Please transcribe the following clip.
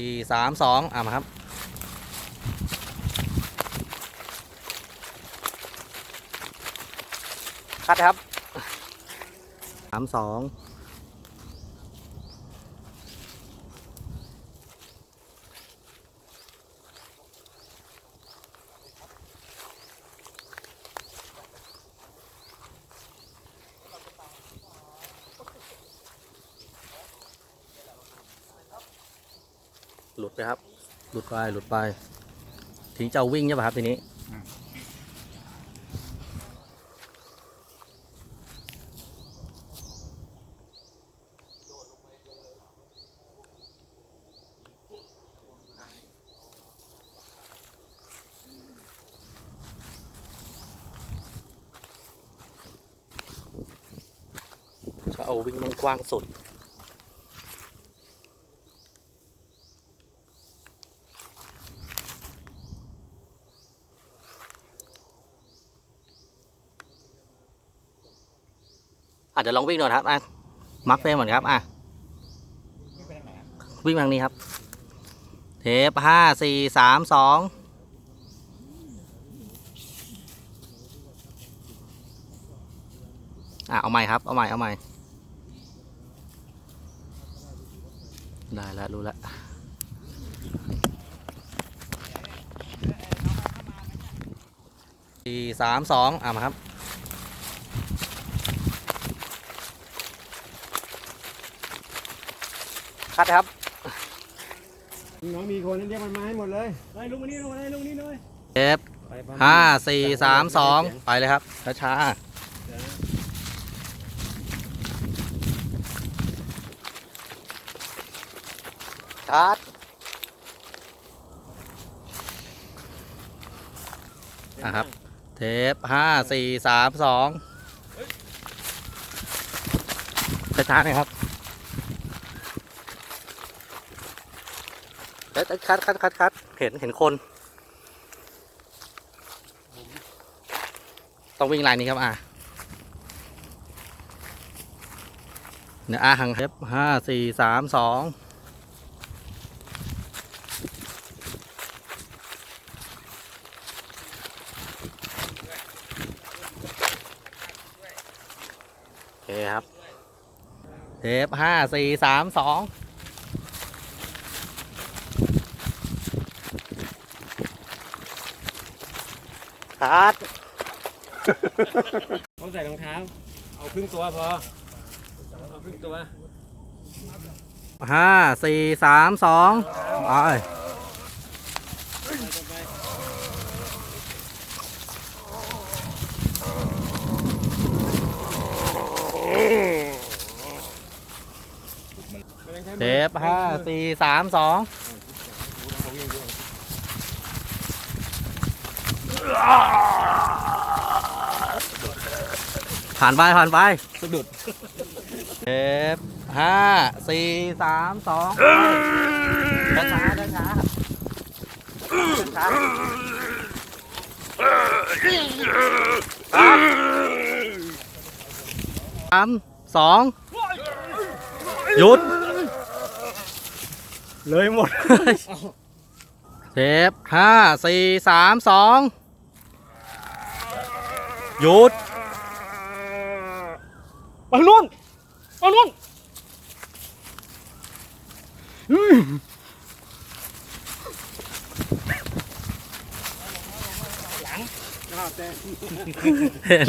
สี่สามสองอะมาครับคัดครับสามสอง ลุดไปครับ หลุดไปหลุดไปทิ้งจะเอาวิ่งใช่ป่ะครับทีนี้จะเอาวิ่งมันกว้างสุด อาจจะลองวิ่งหน่อยครับอะมาร์คเฟรมเหมือนครับอะวิ่งทางนี้ครับ เทปห้าสี่สามสองอะเอาใหม่ครับ เอาใหม่เอาใหม่ได้แล้วรู้แล้วสี่สามสองอะมาครับ คัดครับน้องมีคนนั้นเรียกมันมาให้หมดเลยไปลุกมานี่ลุกมานี่ลุกมานี่เลยเทปห้าสี่สามสองไปเลยครับช้าๆคัดอะครับ เทปห้าสี่สามสองช้าๆหน่อยครับ เอ๊ะคัดคัดคัดคัดเห็นเห็นคน ต้องวิ่งลายนี้ครับอะเนี่ยอะหังเทปห้าสี่สามสองโอเคครับเทปห้าสี่สามสอง คัดต้องใส่รองเท้า เอาครึ่งตัวพอ เอาครึ่งตัว ห้าสี่สามสองไปเทปห้าสี่สามสอง ผ่านไปผ่านไปสะดุดเทปห้าสี่สามสองช้าช้าช้าช้าช้าสามสองหยุด เลยหมดเทปห้าสี่สามสอง หยุดไปนู่นไปนู่นหลังแต่